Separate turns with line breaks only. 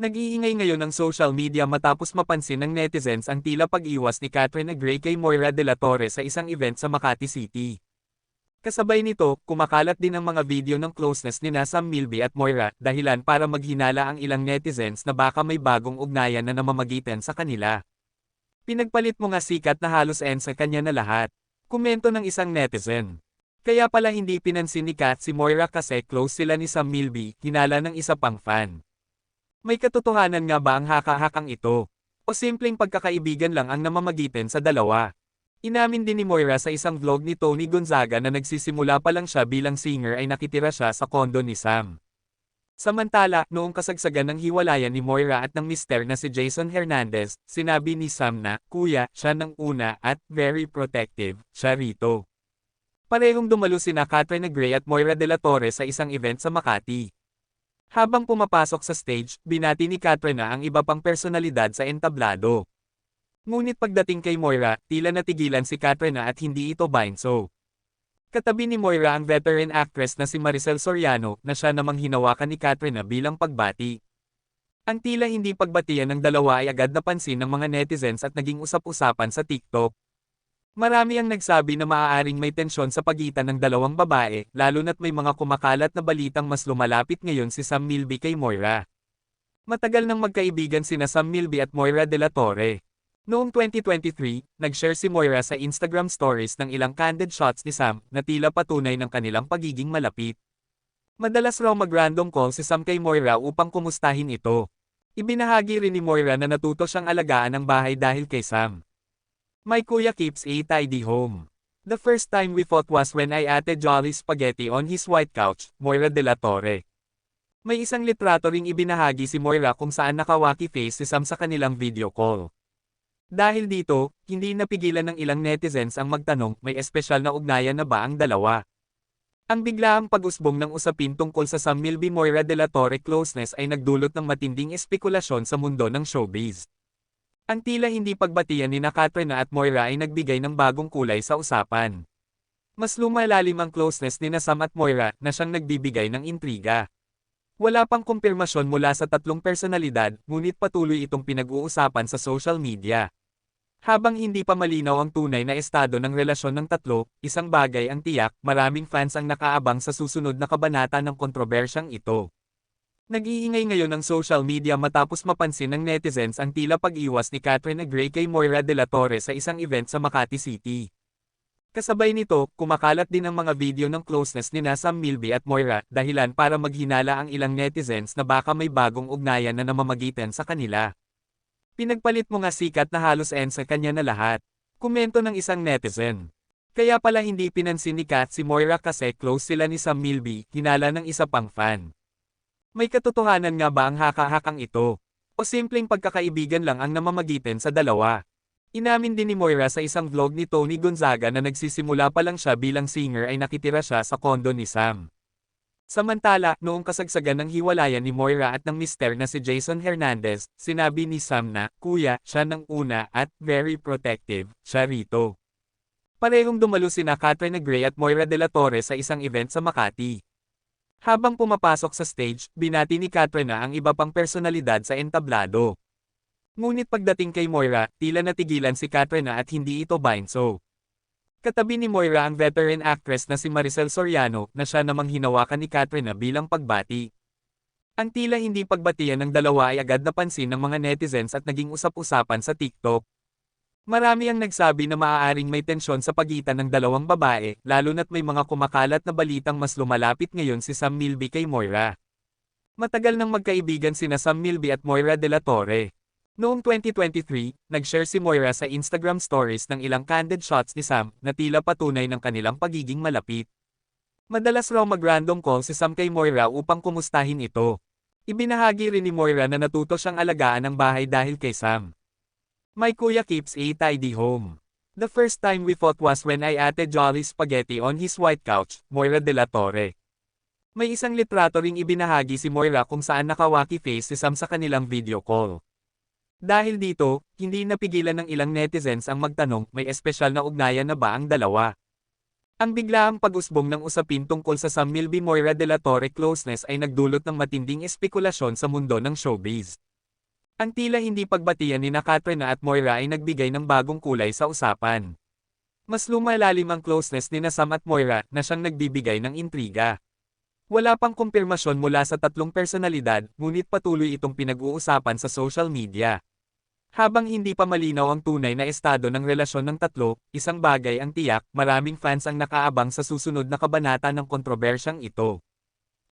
Nag-iingay ngayon ang social media matapos mapansin ng netizens ang tila pag-iwas ni Catherine Gray kay Moira de la Torre sa isang event sa Makati City. Kasabay nito, kumakalat din ang mga video ng closeness ni Sam Milby at Moira, dahilan para maghinala ang ilang netizens na baka may bagong ugnayan na namamagitan sa kanila. Pinagpalit mo nga sikat na halos end sa kanya na lahat. Komento ng isang netizen. Kaya pala hindi pinansin ni Kat si Moira kasi close sila ni Sam Milby, hinala ng isa pang fan. May katotohanan nga ba ang haka-hakang ito? O simpleng pagkakaibigan lang ang namamagitan sa dalawa? Inamin din ni Moira sa isang vlog ni Tony Gonzaga na nagsisimula pa lang siya bilang singer ay nakitira siya sa kondo ni Sam. Samantala, noong kasagsagan ng hiwalayan ni Moira at ng mister na si Jason Hernandez, sinabi ni Sam na, Kuya, siya ng una at very protective, siya rito. Parehong dumalo sina Catherine Gray at Moira de la Torre sa isang event sa Makati. Habang pumapasok sa stage, binati ni Katrina ang iba pang personalidad sa entablado. Ngunit pagdating kay Moira, tila natigilan si Katrina at hindi ito bainso. Katabi ni Moira ang veteran actress na si Maricel Soriano na siya namang hinawakan ni Katrina bilang pagbati. Ang tila hindi pagbatiyan ng dalawa ay agad napansin ng mga netizens at naging usap-usapan sa TikTok. Marami ang nagsabi na maaaring may tensyon sa pagitan ng dalawang babae, lalo na't may mga kumakalat na balitang mas lumalapit ngayon si Sam Milby kay Moira. Matagal nang magkaibigan sina Sam Milby at Moira de la Torre. Noong 2023, nag-share si Moira sa Instagram stories ng ilang candid shots ni Sam na tila patunay ng kanilang pagiging malapit. Madalas raw mag-random call si Sam kay Moira upang kumustahin ito. Ibinahagi rin ni Moira na natuto siyang alagaan ang bahay dahil kay Sam. My kuya keeps a tidy home. The first time we fought was when I ate Jolly Spaghetti on his white couch, Moira de la Torre. May isang litrato ring ibinahagi si Moira kung saan nakawaki face si Sam sa kanilang video call. Dahil dito, hindi napigilan ng ilang netizens ang magtanong may espesyal na ugnayan na ba ang dalawa. Ang biglaang pag-usbong ng usapin tungkol sa Sam Milby Moira de la Torre closeness ay nagdulot ng matinding espekulasyon sa mundo ng showbiz. Ang tila hindi pagbatiyan ni na Katrina at Moira ay nagbigay ng bagong kulay sa usapan. Mas lumalalim ang closeness ni Sam at Moira na siyang nagbibigay ng intriga. Wala pang kumpirmasyon mula sa tatlong personalidad, ngunit patuloy itong pinag-uusapan sa social media. Habang hindi pa malinaw ang tunay na estado ng relasyon ng tatlo, isang bagay ang tiyak, maraming fans ang nakaabang sa susunod na kabanata ng kontrobersyang ito. Nag-iingay ngayon ang social media matapos mapansin ng netizens ang tila pag-iwas ni Catherine Gray kay Moira de la Torre sa isang event sa Makati City. Kasabay nito, kumakalat din ang mga video ng closeness ni Sam Milby at Moira, dahilan para maghinala ang ilang netizens na baka may bagong ugnayan na namamagitan sa kanila. Pinagpalit mo nga sikat na halos end sa kanya na lahat. Komento ng isang netizen. Kaya pala hindi pinansin ni Kat si Moira kasi close sila ni Sam Milby, hinala ng isa pang fan. May katotohanan nga ba ang haka-hakang ito? O simpleng pagkakaibigan lang ang namamagitan sa dalawa? Inamin din ni Moira sa isang vlog ni Tony Gonzaga na nagsisimula pa lang siya bilang singer ay nakitira siya sa kondo ni Sam. Samantala, noong kasagsagan ng hiwalayan ni Moira at ng mister na si Jason Hernandez, sinabi ni Sam na, Kuya, siya ng una at very protective, siya rito. Parehong dumalo sina Catherine Gray at Moira de la Torre sa isang event sa Makati. Habang pumapasok sa stage, binati ni Katrina ang iba pang personalidad sa entablado. Ngunit pagdating kay Moira, tila natigilan si Katrina at hindi ito bainso. Katabi ni Moira ang veteran actress na si Maricel Soriano na siya namang hinawakan ni Katrina bilang pagbati. Ang tila hindi pagbatiyan ng dalawa ay agad napansin ng mga netizens at naging usap-usapan sa TikTok. Marami ang nagsabi na maaaring may tensyon sa pagitan ng dalawang babae, lalo na't may mga kumakalat na balitang mas lumalapit ngayon si Sam Milby kay Moira. Matagal nang magkaibigan sina Sam Milby at Moira de la Torre. Noong 2023, nag-share si Moira sa Instagram stories ng ilang candid shots ni Sam na tila patunay ng kanilang pagiging malapit. Madalas raw mag-random call si Sam kay Moira upang kumustahin ito. Ibinahagi rin ni Moira na natuto siyang alagaan ang bahay dahil kay Sam. My kuya keeps a tidy home. The first time we fought was when I ate Jolly Spaghetti on his white couch, Moira de la Torre. May isang litrato ring ibinahagi si Moira kung saan nakawaki face si Sam sa kanilang video call. Dahil dito, hindi napigilan ng ilang netizens ang magtanong may espesyal na ugnayan na ba ang dalawa. Ang biglaang pag-usbong ng usapin tungkol sa Sam Milby Moira de la Torre closeness ay nagdulot ng matinding espekulasyon sa mundo ng showbiz. Ang tila hindi pagbatian ni na Katrina at Moira ay nagbigay ng bagong kulay sa usapan. Mas lumalalim ang closeness ni Sam at Moira na siyang nagbibigay ng intriga. Wala pang kumpirmasyon mula sa tatlong personalidad, ngunit patuloy itong pinag-uusapan sa social media. Habang hindi pa malinaw ang tunay na estado ng relasyon ng tatlo, isang bagay ang tiyak, maraming fans ang nakaabang sa susunod na kabanata ng kontrobersyang ito.